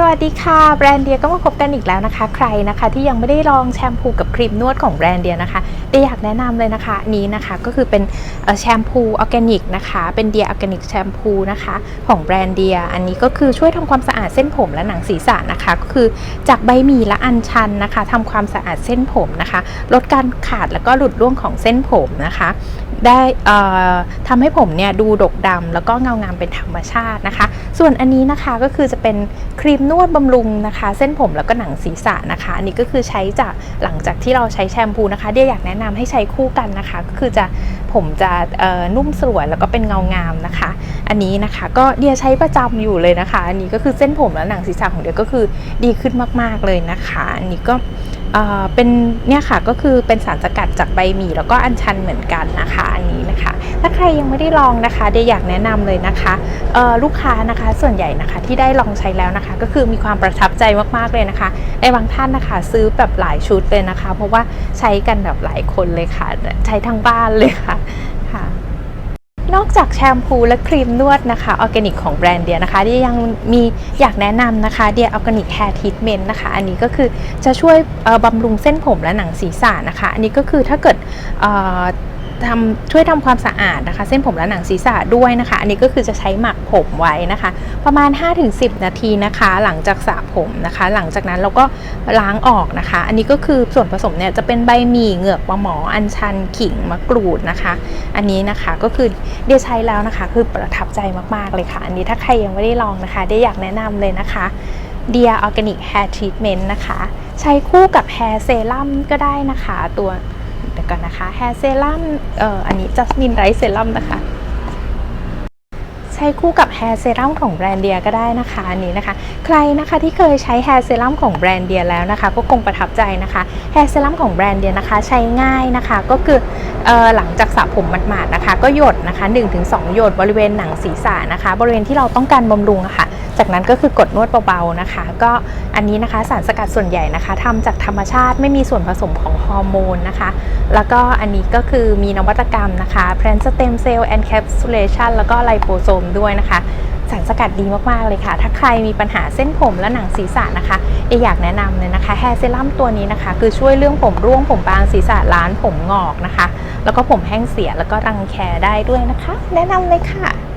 สวัสดีค่ะ แบรนด์เดียก็มาพบกันอีกแล้วนะคะ ใครนะคะที่ยังไม่ได้ลองแชมพูกับครีมนวดของแบรนด์เดียนะคะเดียอยากแนะนำเลยนะคะนี้นะคะก็คือเป็นแชมพูออร์แกนิกนะคะเป็นเดียออร์แกนิกแชมพูนะคะของแบรนด์เดียอันนี้ก็คือช่วยทำความสะอาดเส้นผมและหนังศีรษะนะคะก็คือจากใบหมี่และอัญชันนะคะทำความสะอาดเส้นผมนะคะ ลดการขาดแล้วก็หลุดร่วงของเส้นผมนะคะ ได้ทำให้ผมเนี่ยดูดกดำแล้วก็เงางามเป็นธรรมชาตินะคะ ส่วนอันนี้นะคะก็คือจะเป็นครีมนวดบำรุงนะคะ เส้นผมแล้วก็หนังศีรษะนะคะ อันนี้ก็คือใช้จากหลังจากที่เราใช้แชมพูนะคะเดียอยากแนะนำให้ใช้คู่กันนะคะ ก็คือจะผมจะนุ่มสวยแล้วก็เป็นเงางามนะคะ อันนี้นะคะก็เดียใช้ประจำอยู่เลยนะคะ อันนี้ก็คือเส้นผมและหนังศีรษะของเดียก็คือดีขึ้นมาก ๆเลยนะคะ อันนี้ก็เป็นเนี่ยค่ะก็คือเป็นสารสกัดจากใบหมี่แล้วก็อัญชันเหมือนกันนะคะอันนี้นะคะ ถ้าใครยังไม่ได้ลองนะคะเดยอยากแนะนำเลยนะคะลูกค้านะคะส่วนใหญ่นะคะที่ได้ลองใช้แล้วนะคะ ก็คือมีความประทับใจมากๆเลยนะคะในบางท่านนะคะ ซื้อแบบหลายชุดเลยนะคะ เพราะว่าใช้กันแบบหลายคนเลยค่ะ ใช้ทั้งบ้านเลยค่ะ นอกจากแชมพูและครีมนวดนะคะออร์แกนิกของแบรนด์เดียนะคะเดียยังมีอยากแนะนำนะคะเดียออร์แกนิกแฮร์ทีทเมนต์นะคะ อันนี้ก็คือจะช่วยบำรุงเส้นผมและหนังศีรษะนะคะ อันนี้ก็คือถ้าเกิด ทำช่วยทำความสะอาดนะคะ เส้นผมและหนังศีรษะด้วยนะคะ อันนี้ก็คือจะใช้หมักผมไว้นะคะ ประมาณ 5-10 นาทีนะคะ หลังจากสระผมนะคะ หลังจากนั้นเราก็ล้างออกนะคะ อันนี้ก็คือส่วนผสมเนี่ยจะเป็นใบหมี่เหงือกปลาหมออัญชันขิงมะกรูดนะคะ อันนี้นะคะก็คือเดียใช้แล้วนะคะ คือประทับใจมากๆเลยค่ะ อันนี้ถ้าใครยังไม่ได้ลองนะคะเดียอยากแนะนำเลยนะคะเดียออร์แกนิกแฮร์ทรีทเมนต์นะคะ ใช้คู่กับแฮร์เซรั่มก็ได้นะคะตัว ดี๋ยวก่อนนะคะ แฮร์เซรั่มเอ่ออันนี้จัสมินไรซ์เซรั่มนะคะ ใช้คู่กับแฮร์เซรั่มของแบรนด์เดียก็ได้นะคะอันนี้นะคะ ใครนะคะที่เคยใช้แฮร์เซรั่มของแบรนด์เดียแล้วนะคะ ก็คงประทับใจนะคะแฮร์เซรั่มของแบรนด์เดียนะคะ ใช้ง่ายนะคะ ก็คือออหลังจากสระผมหมาดๆนะคะ ก็หยดนะคะ 1-2 หยดบริเวณหนังศีรษะนะคะ บริเวณที่เราต้องการบำรุงะค่ะ จากนั้นก็คือกดนวดเบาๆนะคะ ก็อันนี้นะคะสารสกัดส่วนใหญ่นะคะทำจากธรรมชาติไม่มีส่วนผสมของฮอร์โมนนะคะ แล้วก็อันนี้ก็คือมีนวัตกรรมนะคะ Plant Stem Cell Encapsulation แล้วก็ไลโปโซมด้วยนะคะสารสกัดดีมาก ๆ เลยค่ะ ถ้าใครมีปัญหาเส้นผมและหนังศีรษะนะคะ เออยากแนะนำเลยนะคะ แฮร์เซรั่มตัวนี้นะคะ คือช่วยเรื่องผมร่วงผมบางศีรษะล้านผมงอกนะคะ แล้วก็ผมแห้งเสียแล้วก็รังแคได้ด้วยนะคะ แนะนำเลยค่ะ